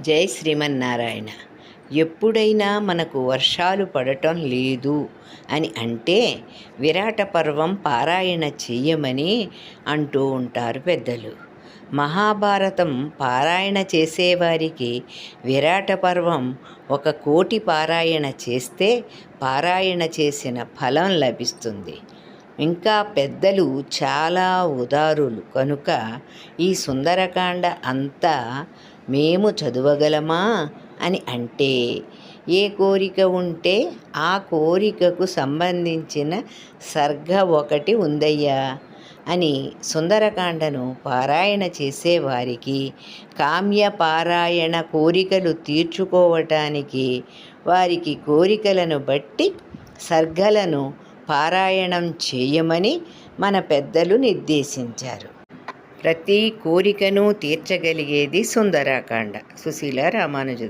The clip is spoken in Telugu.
జై శ్రీమన్నారాయణ. ఎప్పుడైనా మనకు వర్షాలు పడటం లేదు అని అంటే విరాట పర్వం పారాయణ చెయ్యమని అంటూ ఉంటారు పెద్దలు. మహాభారతం పారాయణ చేసేవారికి విరాట పర్వం ఒక కోటి పారాయణ చేస్తే పారాయణ చేసిన ఫలం లభిస్తుంది. ఇంకా పెద్దలు చాలా ఉదారులు. కనుక ఈ సుందరకాండ అంతా మేము చదవగలమా? అని అంటే ఏ కోరిక ఉంటే ఆ కోరికకు సంబంధించిన సర్గ ఒకటి ఉందయ్యా అని సుందరకాండను పారాయణ చేసేవారికి కామ్య పారాయణ కోరికలు తీర్చుకోవటానికి వారికి కోరికలను బట్టి సర్గలను పారాయణం చేయమని మన పెద్దలు నిర్దేశించారు. ప్రతి కోరికను తీర్చగలిగేది సుందరాకాండ. సుశీల రామానుజ